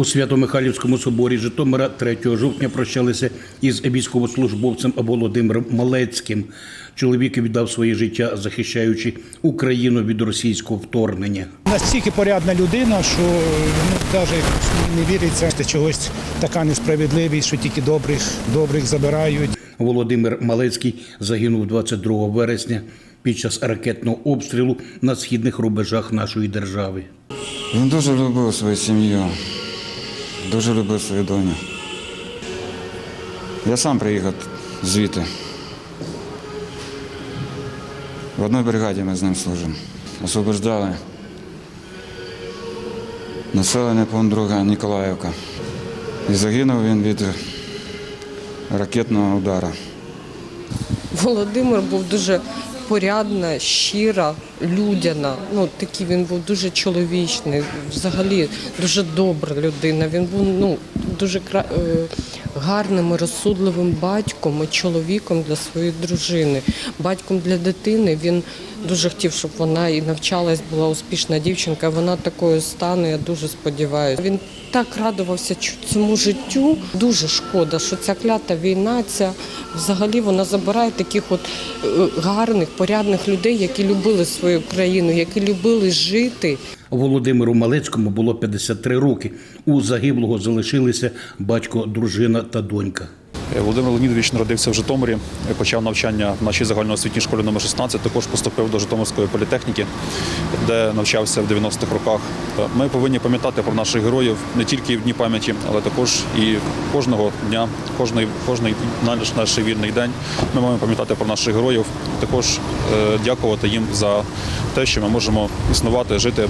У Свято-Михайлівському соборі Житомира 3 жовтня прощалися із військовослужбовцем Володимиром Малецьким. Чоловік віддав своє життя, захищаючи Україну від російського вторгнення. Настільки порядна людина, що ну, навіть не віриться, що чогось така несправедливість, що тільки добрих, добрих забирають. Володимир Малецький загинув 22 вересня під час ракетного обстрілу на східних рубежах нашої держави. Він дуже любив свою сім'ю, дуже любив свою доню. Я сам приїхав звідти. В одній бригаді ми з ним служимо. Освобождали населення пункт друга Ніколаївка. І загинув він від ракетного удару. Володимир був дуже порядна, щира, людяна. Ну такий він був дуже чоловічний, взагалі дуже добра людина. Він був ну дуже е, гарним розсудливим батьком і чоловіком для своєї дружини, батьком для дитини. Він дуже хотів, щоб вона і навчалась, була успішна дівчинка. Вона такою стане. Я дуже сподіваюся. Він так радувався цьому життю. Дуже шкода, що ця клята війна, ця взагалі вона забирає таких от гарних, порядних людей, які любили свою країну, які любили жити. Володимиру Малецькому було 53 роки. У загиблого залишилися батько, дружина та донька. Володимир Леонідович народився в Житомирі, почав навчання в нашій загальноосвітній школі номер 16, також поступив до Житомирської політехніки, де навчався в 90-х роках. Ми повинні пам'ятати про наших героїв не тільки в дні пам'яті, але також і кожного дня, кожний, кожний наш, наш вільний день. Ми маємо пам'ятати про наших героїв, також е, дякувати їм за те, що ми можемо існувати, жити,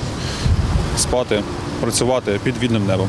спати, працювати під вільним небом.